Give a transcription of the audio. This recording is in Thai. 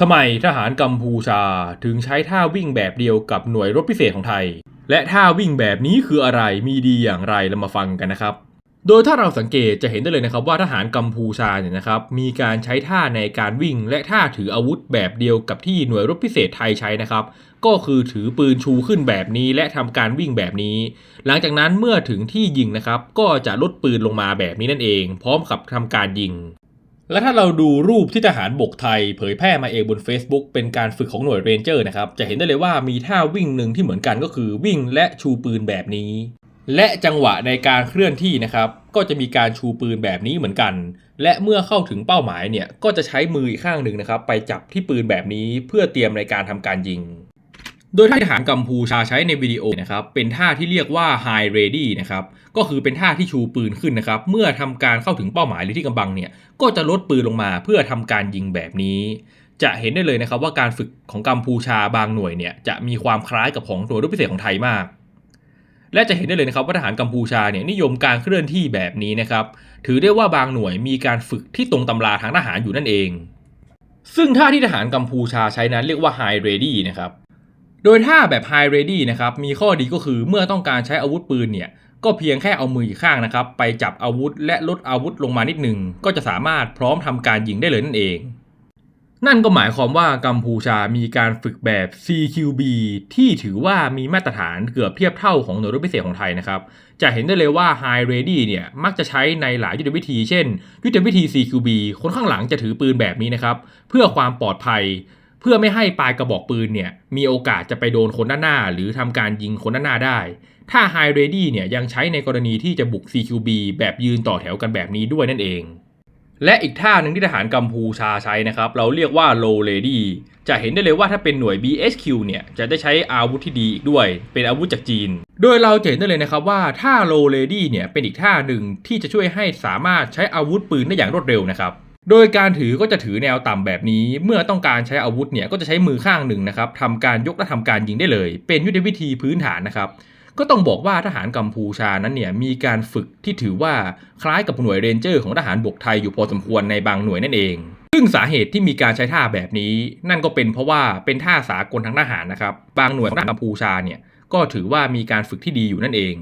ทำไมทหารกัมพูชาถึงใช้ท่าวิ่งแบบเดียวกับหน่วยรบพิเศษของไทย และท่าวิ่งแบบนี้คืออะไรมีดีอย่างไรเรามาฟังกันนะครับ โดยถ้าเราสังเกตจะเห็นได้เลยนะครับว่าทหารกัมพูชาเนี่ยนะครับมีการใช้ท่าในการวิ่ง และท่าถืออาวุธแบบเดียวกับที่หน่วยรบพิเศษไทยใช้นะครับ ก็คือถือปืนชูขึ้นแบบนี้ และทำการวิ่งแบบนี้ หลังจากนั้นเมื่อถึงที่ยิงนะครับก็จะลดปืนลงมาแบบนี้นั่นเอง พร้อมกับทำการยิง และถ้าเราดูรูปที่ทหารบกไทย เผยแพร่มาเองบน Facebook เป็นการฝึกของหน่วยเรนเจอร์นะครับ จะเห็นได้เลยว่ามีท่าวิ่งหนึ่งที่เหมือนกันก็คือวิ่งและชูปืนแบบนี้ และจังหวะในการเคลื่อนที่นะครับ ก็จะมีการชูปืนแบบนี้เหมือนกัน และเมื่อเข้าถึงเป้าหมายเนี่ยก็จะใช้มืออีกข้างหนึ่งนะครับ ไปจับที่ปืนแบบนี้เพื่อเตรียมในการทำการยิง โดยท่าทหารกัมพูชาใช้ในวิดีโอนะครับเป็นท่าที่เรียกว่า high ready นะครับก็คือเป็นท่าที่ชูปืนขึ้นนะครับเมื่อทำการเข้าถึงเป้าหมายหรือที่กำบังเนี่ยก็จะลดปืนลงมาเพื่อทำการยิงแบบนี้ จะเห็นได้เลยนะครับว่าการฝึกของกัมพูชาบางหน่วยเนี่ยจะมีความคล้ายกับของหน่วยรบพิเศษของไทยมากและจะเห็นได้เลยนะครับว่าทหารกัมพูชาเนี่ยนิยมการเคลื่อนที่แบบนี้นะครับถือได้ว่าบางหน่วยมีการฝึกที่ตรงตำราทางทหารอยู่นั่นเอง ซึ่งท่าที่ทหารกัมพูชาใช้นั้นเรียกว่า high ready นะครับ โดยท่าแบบ high ready นะครับมีข้อดีก็คือเมื่อต้องการใช้อาวุธปืนเนี่ยก็เพียงแค่เอามืออีกข้างนะครับ ไปจับอาวุธและลดอาวุธลงมานิดหนึ่งก็จะสามารถพร้อมทำการยิงได้เลยนั่นเอง นั่นก็หมายความว่ากัมพูชามีการฝึกแบบ CQB ที่ถือว่ามีมาตรฐานเกือบเทียบเท่าของหน่วยรบพิเศษของไทยนะครับ จะเห็นได้เลยว่า High Ready เนี่ยมักจะใช้ในหลายยุทธวิธี เช่น ยุทธวิธี CQB คนข้างหลังจะถือปืนแบบนี้นะครับ เพื่อความปลอดภัย พื่อไม่ให้ปลายกระบอกปืนเนี่ยมีโอกาสจะไปโดนคนด้านหน้า หรือทำการยิงคนด้านหน้าได้ ถ้า High Ready เนี่ยยังใช้ในกรณีที่จะบุก CQB แบบยืนต่อแถวกันแบบนี้ด้วยนั่นเอง และอีกท่าหนึ่งที่ทหารกัมพูชาใช้นะครับ เราเรียกว่า low lady จะเห็นได้เลยว่าถ้าเป็นหน่วย BHQ เนี่ยจะได้ใช้อาวุธที่ดีอีกด้วย เป็นอาวุธจากจีน โดยเราจะเห็นได้เลยนะครับว่าท่า low lady เนี่ยเป็นอีกท่าหนึ่งที่จะช่วยให้สามารถใช้อาวุธปืนได้อย่างรวดเร็วนะครับ โดยการถือก็จะถือแนวต่ำแบบนี้ เมื่อต้องการใช้อาวุธเนี่ยก็จะใช้มือข้างหนึ่งนะครับทำการยกและทำการยิงได้เลย เป็นยุทธวิธีพื้นฐานนะครับ ก็ต้องบอกว่าทหารกัมพูชานั้นเนี่ยมีการฝึกที่ถือว่าคล้ายกับหน่วยเรนเจอร์ ของทหารบกไทยอยู่พอสมควรในบางหน่วยนั่นเอง ซึ่งสาเหตุที่มีการใช้ท่าแบบนี้ นั่นก็เป็นเพราะว่าเป็นท่าสากลทางทหารนะครับ บางหน่วยของทหารกัมพูชาเนี่ยก็ถือว่ามีการฝึกที่ดีอยู่นั่นเอง